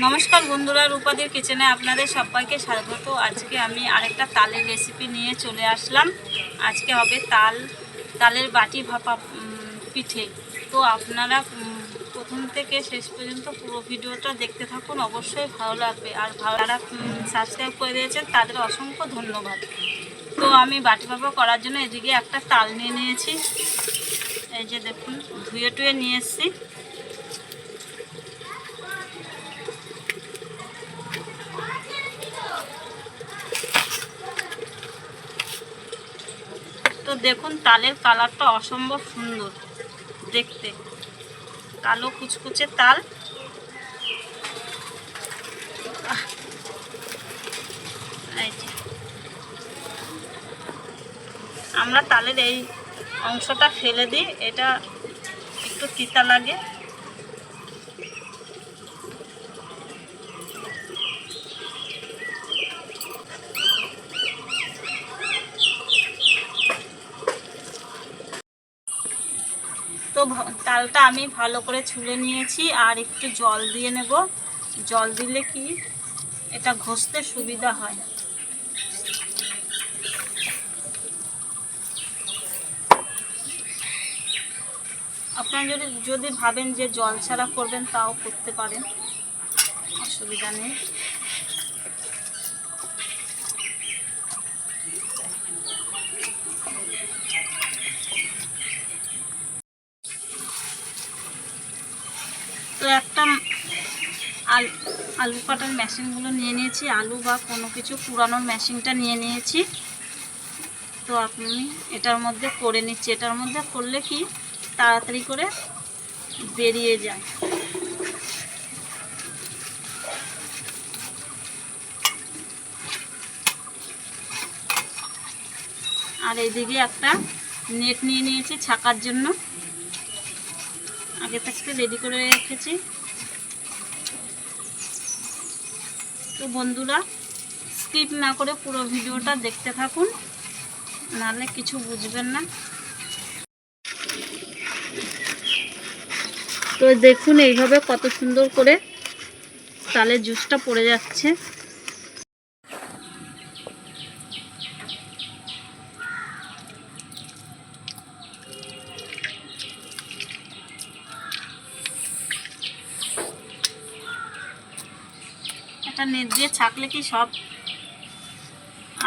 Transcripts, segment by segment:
নমস্কার বন্ধুরা, রূপাদের কিচেনে আপনাদের সবাইকে স্বাগত। আজকে আমি আরেকটা তালের রেসিপি নিয়ে চলে আসলাম। আজকে হবে তাল, তালের বাটি ভাপা পিঠে। তো আপনারা প্রথম থেকে শেষ পর্যন্ত পুরো ভিডিওটা দেখতে থাকুন, অবশ্যই ভালো লাগবে। আর ভালো যারা সাবস্ক্রাইব করে দিয়েছেন, তাদের অসংখ্য ধন্যবাদ। তো আমি বাটি ভাপা করার জন্য এদিকে একটা তাল নিয়ে নিয়েছি। এই যে দেখুন, ধুয়ে টুয়ে নিয়ে এসেছি। দেখুন, তালের কালারটা অসম্ভব সুন্দর দেখতে। কালো কুচকুচে তাল। আমরা তালের এই অংশটা ফেলে দিই, এটা একটু তিতা লাগে। তো তালটা আমি ভালো করে ছুলে নিয়েছি আর একটু জল দিয়ে নেব। জল দিলে কি এটা ঘষতে সুবিধা হয়। আপনারা যদি যদি ভাবেন যে জল ছাড়া করবেন, তাও করতে পারেন। অসুবিধা নেই। তো একটা আলু আলু কাটার মেশিনগুলো নিয়ে নিয়েছি। আলু বা কোনো কিছু পুরানোর মেশিনটা নিয়ে নিয়েছি। তো আপনি এটার মধ্যে করে নিচ্ছি। এটার মধ্যে করলে কি তাড়াতাড়ি করে বেরিয়ে যায়। আর এইদিকে একটা নেট নিয়ে নিয়েছি ছাকার জন্য। আগে থাকতে রেডি করে রেখেছি। তো বন্ধুরা স্কিপ না করে পুরো ভিডিওটা দেখতে থাকুন, নাহলে কিছু বুঝবেন না। তো দেখুন এইভাবে কত সুন্দর করে তালের জুসটা পড়ে যাচ্ছে। একটা নেট দিয়ে ছাকলে কি সব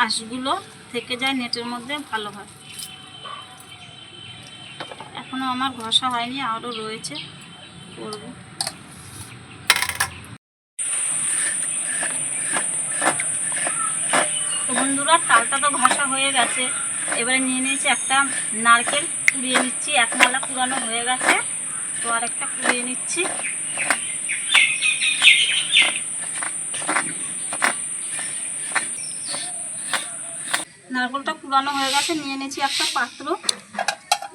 আঁশগুলো থেকে যায় নেটের মধ্যে? ভালো হয়। এখনও আমার ঘষা হয়নি, আরও রয়েছে। করব। বন্ধুরা, তালটা তো ঘষা হয়ে গেছে। এবারে নিয়ে নিয়েছি একটা নারকেল কুড়িয়ে নিচ্ছি। এক মালা পুরানো হয়ে গেছে। তো আর একটা কুড়িয়ে নিচ্ছি। নারকেলটা পুরানো হয়ে গেছে, নিয়ে নিয়েছি একটা পাত্র।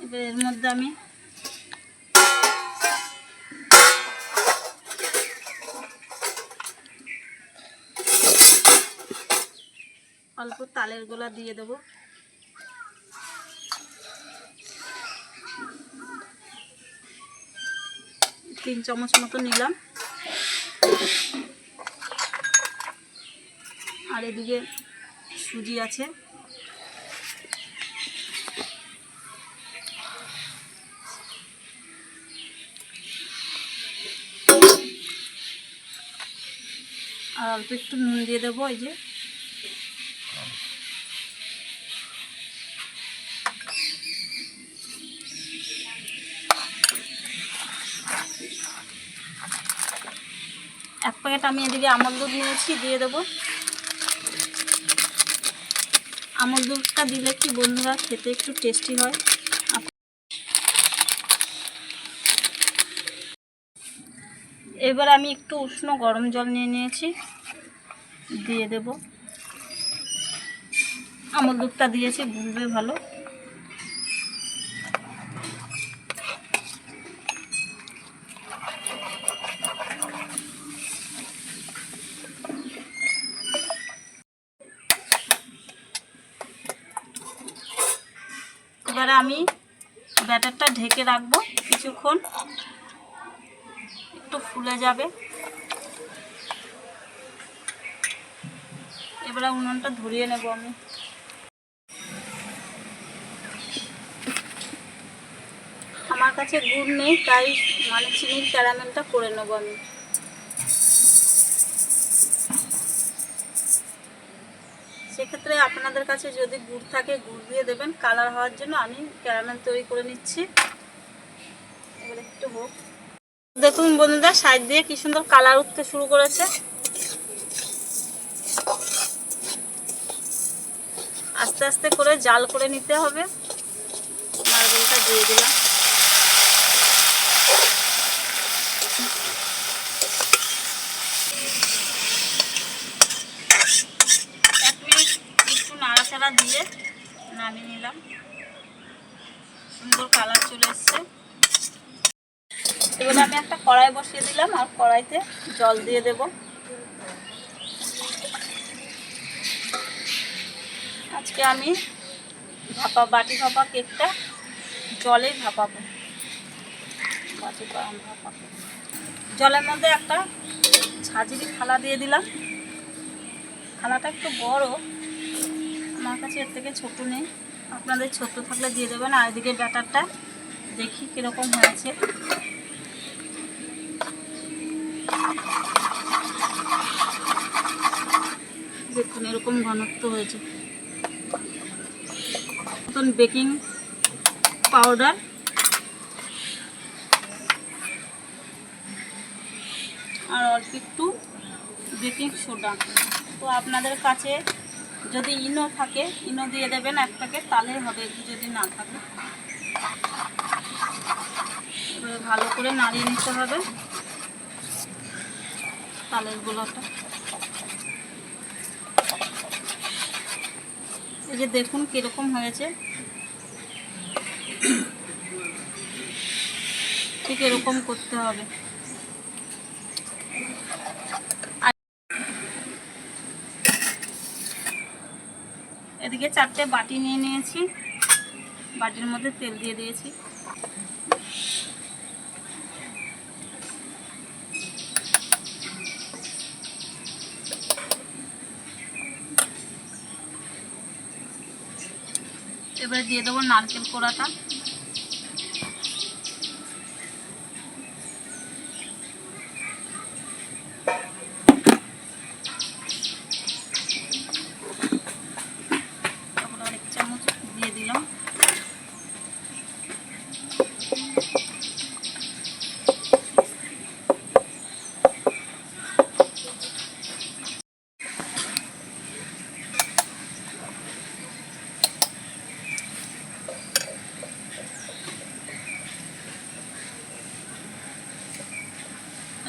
এবার এর মধ্যে আমি অল্প তালের গোলা দিয়ে দেবো। তিন চামচ মতো নিলাম। আর এদিকে সুজি আছে। আর অল্প একটু নুন দিয়ে দেবো, এই যে। এক প্যাকেট আমি এদিকে আমল দুধ নিয়েছি, দিয়ে দেবো। আমল দুধটা দিলে কি বন্ধুরা খেতে একটু টেস্টি হয়। এবার আমি একটু উষ্ণ গরম জল নিয়ে নিয়েছি। দিয়ে দেব। আমল দুধটা দিয়েছি গুলবে ভালো। এবারে আমি ব্যাটারটা ঢেকে রাখব কিছুক্ষণ। একটু ফুলে যাবে। এবারে উনুনটা ধরিয়ে নেব আমি। আমার কাছে গুড় নেই, তাই মানে চিনির ক্যারামেলটা করে নেব আমি। সেক্ষেত্রে আপনাদের কাছে যদি গুড় থাকে, গুড় দিয়ে দেবেন। কালার হওয়ার জন্য আমি ক্যারামেল তৈরি করে নিচ্ছি। এবারে একটু হোক। দেখুন বন্ধুরা, সাইড দিয়ে কি সুন্দর কালার উঠতে শুরু করেছে। আস্তে আস্তে করে জাল করে নিতে হবে। নারকেলটা দিয়ে দিলাম। দিয়ে নামিয়ে নিলাম। সুন্দর কালার চলে এসছে। এবারে আমি একটা কড়াই বসিয়ে দিলাম আর কড়াইতে জল দিয়ে দেব। আজকে আমি ভাপা, বাটি ভাপা কেকটা জলেই ভাপাবো। বাটি ভাপাবো জলের মধ্যে একটা ঝাঁঝরি থালা দিয়ে দিলাম। থালাটা একটু বড়, আমার কাছে এর থেকে ছোট নেই। আপনাদের ছোট থাকলে দিয়ে দেবেন, আর এদিকে ব্যাটারটা দেখি কীরকম হয়েছে দেখুন এরকম ঘনত্ব হয়েছে। নতুন বেকিং পাউডার। আর অল্প একটু বেকিং সোডা। তো আপনাদের কাছে যদি ইনো থাকে, ইনো দিয়ে দেবেন এক প্যাকেট, তাহলে হবে যদি না থাকে। ভালো করে নাড়িয়ে নিতে হবে। তালের গোলাটা এই যে দেখুন কীরকম হয়েছে। ঠিক এরকম করতে হবে। এদিকে চারটে বাটি নিয়ে নিয়েছি। বাটির মধ্যে তেল দিয়ে দিয়েছি। এবারে দিয়ে দেবো নারকেল কোড়াটা তারপরে আরেক চামচ দিয়ে দিলাম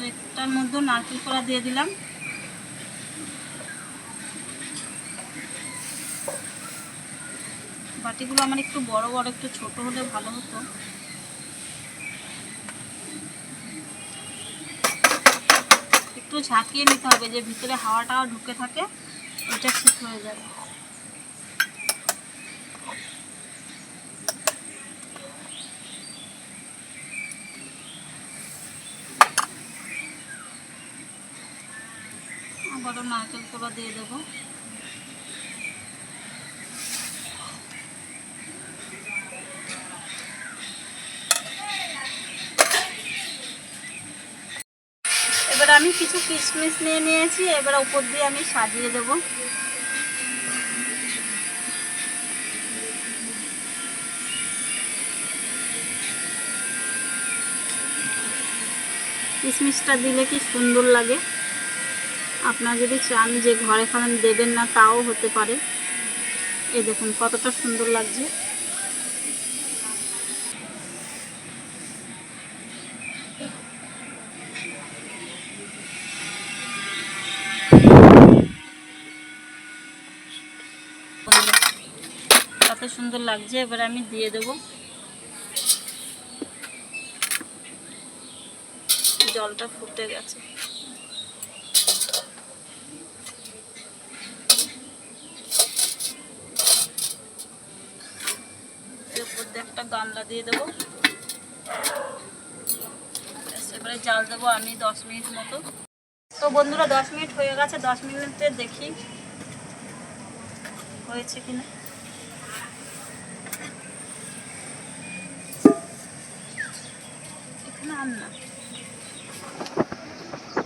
আর একটার মধ্যে নারকেল কোড়া দিয়ে দিলাম। বাটিগুলো আমার একটু বড় বড়, একটু ছোট হলে ভালো হতো। একটু ঝাঁকিয়ে নিতে হবে যে ভিতরে হাওয়াটাও ঢুকে থাকে ওটা ঠিক হয়ে যাবে আবারও নারকেল কোড়া দিয়ে দেবো। এবার আমি কিছু কিশমিশ নিয়ে নিয়েছি, এবার উপর দিয়ে আমি সাজিয়ে দেব। কিশমিশটা দিলে কি সুন্দর লাগে। আপনারা যদি চান যে ঘরে খাবেন, দেবেন না, তাও হতে পারে। এই দেখুন, কতটা সুন্দর লাগছে। কত সুন্দর লাগছে। এবার আমি দিয়ে দেব জলটা ফুটে গেছে। দিয়ে একটা গামলা দিয়ে দেবো। এবারে জাল দেবো আমি দশ মিনিট মতো। তো বন্ধুরা, দশ মিনিট হয়ে গেছে, দশ মিনিটে দেখি হয়েছে কিনা। না।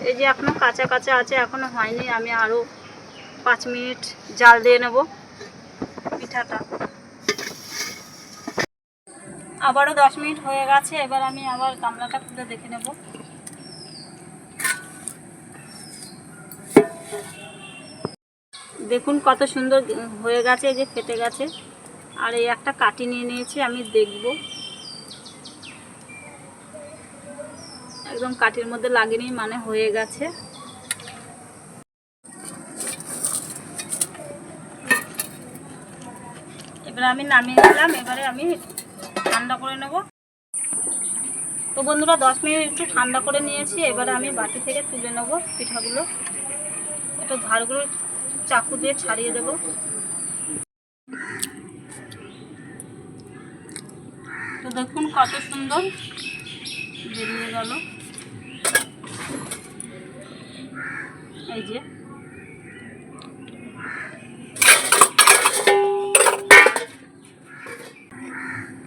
এই যে এখনও কাঁচা কাঁচা আছে, এখনও হয়নি। আমি আরও পাঁচ মিনিট জাল দিয়ে নেব। পিঠাটা। আবারও দশ মিনিট হয়ে গেছে, এবার আমি আবার গামলাটা খুলে দেখে নেব। দেখুন কত সুন্দর হয়ে গেছে যে ফেটে গেছে। আর এই একটা কাটি নিয়ে নিয়েছি, আমি দেখব। একদম কাঠির মধ্যে লাগেনি মানে হয়ে গেছে। এবারে আমি নামিয়ে নিলাম, এবারে আমি ঠান্ডা করে নেব। তো বন্ধুরা, দশ মিনিট একটু ঠান্ডা করে নিয়েছি। এবারে আমি বাটি থেকে তুলে নেব পিঠাগুলো। একটু ধারগুলো চাকু দিয়ে ছাড়িয়ে দেব। তো দেখুন কত সুন্দর বেরিয়ে গেল। এই যে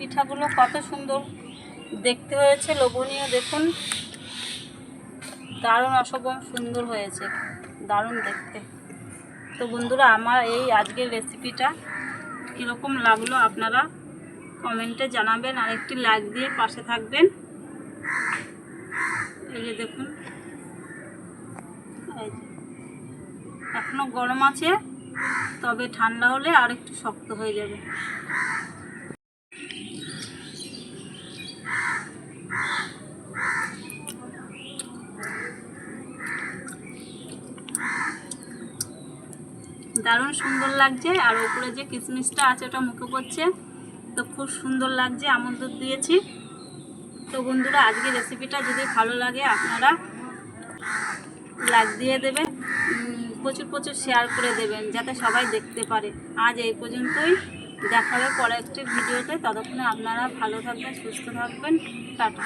পিঠাগুলো কত সুন্দর দেখতে হয়েছে, লোভনীয়, দেখুন। দারুণ অসবম সুন্দর হয়েছে, দারুণ দেখতে। তো বন্ধুরা, আমার এই আজকের রেসিপিটা কীরকম লাগল আপনারা কমেন্টে জানাবেন, আর একটি লাইক দিয়ে পাশে থাকবেন। এই যে দেখুন। এখনও গরম আছে, তবে ঠান্ডা হলে আর একটু শক্ত হয়ে যাবে। দারুণ সুন্দর লাগছে, আর উপরে যে কিশমিশটা আছে ওটা মুখে পড়ছে, তো খুব সুন্দর লাগছে আমল দুধ দিয়েছি। তো বন্ধুরা, আজকে রেসিপিটা যদি ভালো লাগে, আপনারা লাইক দিয়ে দেবেন প্রচুর প্রচুর শেয়ার করে দেবেন, যাতে সবাই দেখতে পারে। আজ এই পর্যন্তই। দেখা হবে পরে একটি ভিডিওতে। ততক্ষণে আপনারা ভালো থাকবেন সুস্থ থাকবেন। টাটা।